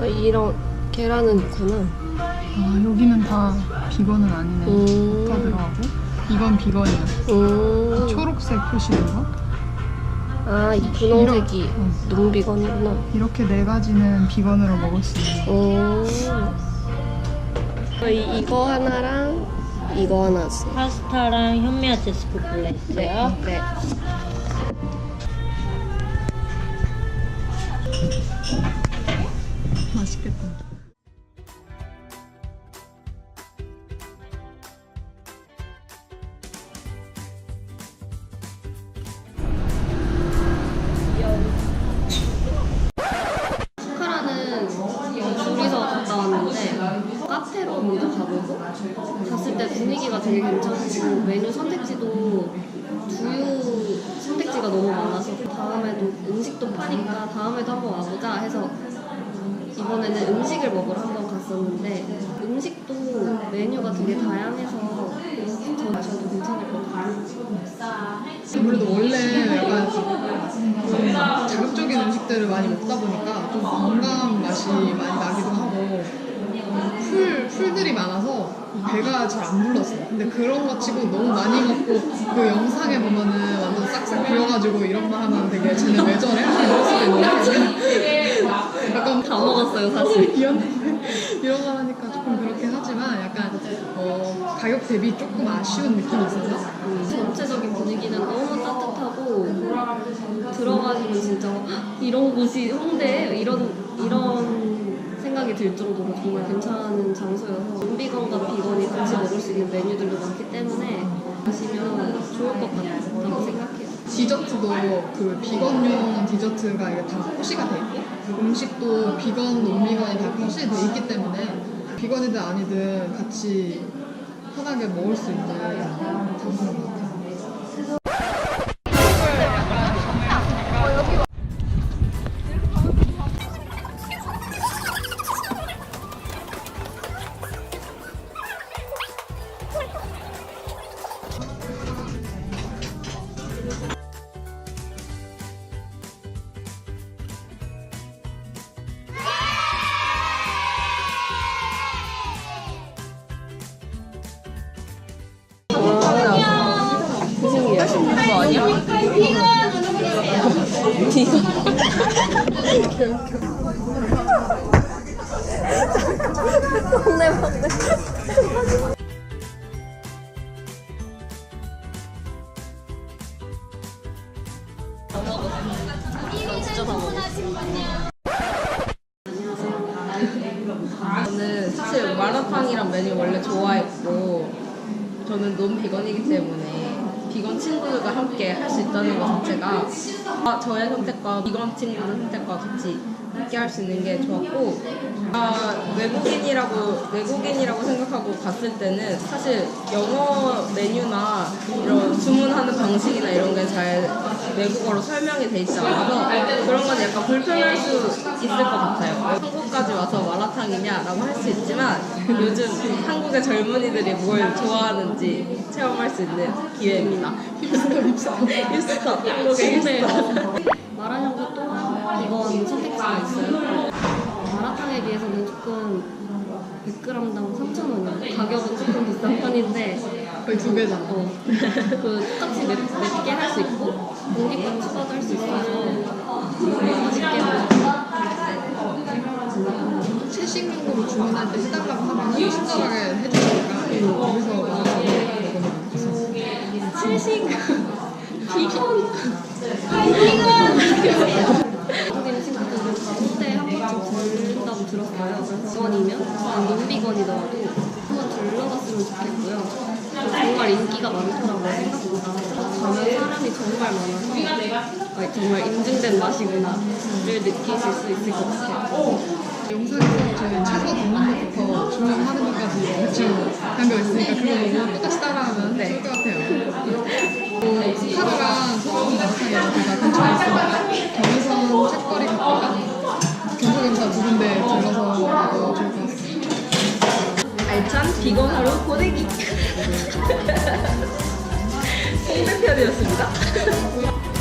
아, 이런 계란은 있구나. 아 여기는 다 비건은 아니네. 음. 버터 들어가고 이건 비건이야. 음. 초록색 표시된 거. 아, 이 분홍색이 어. 농비건이구나. 이렇게 네 가지는 비건으로 먹을 수 있는. 오. 이, 이거 하나랑 이거 하나 주세요. 파스타랑 현미야채 스프 플레이 있어요. 네. 맛있겠다. 카라는 둘이서 갔다 왔는데 카페로 먼저 가보고 갔을 때 분위기가 되게 괜찮고 메뉴 선택지도 두유 선택지가 너무 많아서 다음에도 음식도 파니까 다음에도 한번 와보자 해서 이번에는 음식을 먹으러 한번 갔었는데 음식도 메뉴가 되게 다양해서 저 저도 괜찮을 것 같아요. 아무래도 원래 약간 좀 자극적인 음식들을 많이 먹다 보니까 좀 건강한 맛이 많이 나기도 하고 풀, 풀들이 많아서 배가 잘 안 불렀어요. 근데 그런 거 치고 너무 많이 먹고 그 영상에 보면은 완전 싹싹 비어가지고 이런 말 하면 되게 쟤네 왜 저래? 먹었어요 사실. 미안한데 이런 말 하니까 조금 그렇긴 하지만 약간 어, 가격 대비 조금 아쉬운 느낌이 있어서 전체적인 분위기는 너무 따뜻하고 들어가시면 진짜 헉, 이런 곳이 홍대에 이런 이런 생각이 들 정도로 정말 괜찮은 장소여서 논비건과 비건이 같이 먹을 수 있는 메뉴들도 많기 때문에 가시면 좋을 것 같다고 생각해요. 디저트도 그 비건용 디저트가 이게 다 표시가 돼 있고 음식도 비건, 논비건이 다 표시돼 있기 때문에 비건이든 아니든 같이 편하게 먹을 수 있는 장소인 것 같아요. 저는 사실 마라탕이란 메뉴 원래 좋아했고 저는 논 비건이기 때문에 친구들과 함께 할 수 있다는 것 자체가 아, 저의 선택과 비건 친구들 선택과 같이 함께 할수 있는 게 좋았고 아, 외국인이라고 외국인이라고 생각하고 갔을 때는 사실 영어 메뉴나 이런 주문하는 방식이나 이런 게 잘 외국어로 설명이 돼 있지 않아서 그런 건 약간 불편할 수 있을 것 같아요. 한국까지 와서 마라탕이냐라고 할 수 있지만 요즘 한국의 젊은이들이 뭘 좋아하는지 체험할 수 있는 기회입니다. 힙스터, 한국의 힙스터. 100g당 3,000원이에요. 가격은 조금 비싼 편인데 거의 두 배잖아. 어, 그 똑같이 맵, 맵게 할 수 있고 공기감 추가도 할 수 있어서 맛있게 먹어요. 채식용으로 주문할 때 해달라고 하면 친절하게 해주니까 거기서 마라탕 먹으면 좋겠어요. 채식 비건 한국인 친구들은 다 홍대에 한 들른다고 들었어요. 그래서 비건이면 저는 논비건이더라도 한번 들러봤으면 좋겠고요. 정말 인기가 많더라고요 생각보다. 가면 사람이 정말 많아서 아, 정말 인증된 맛이구나를 느끼실 수 있을 것 같아요. 영상에서 저희 채소 담는 것부터 주문 하는 것까지 대충 한거 있으니까 그거 보고 똑같이 따라하면 좋 알찬 비건 하루 보내기. 홍대편이었습니다.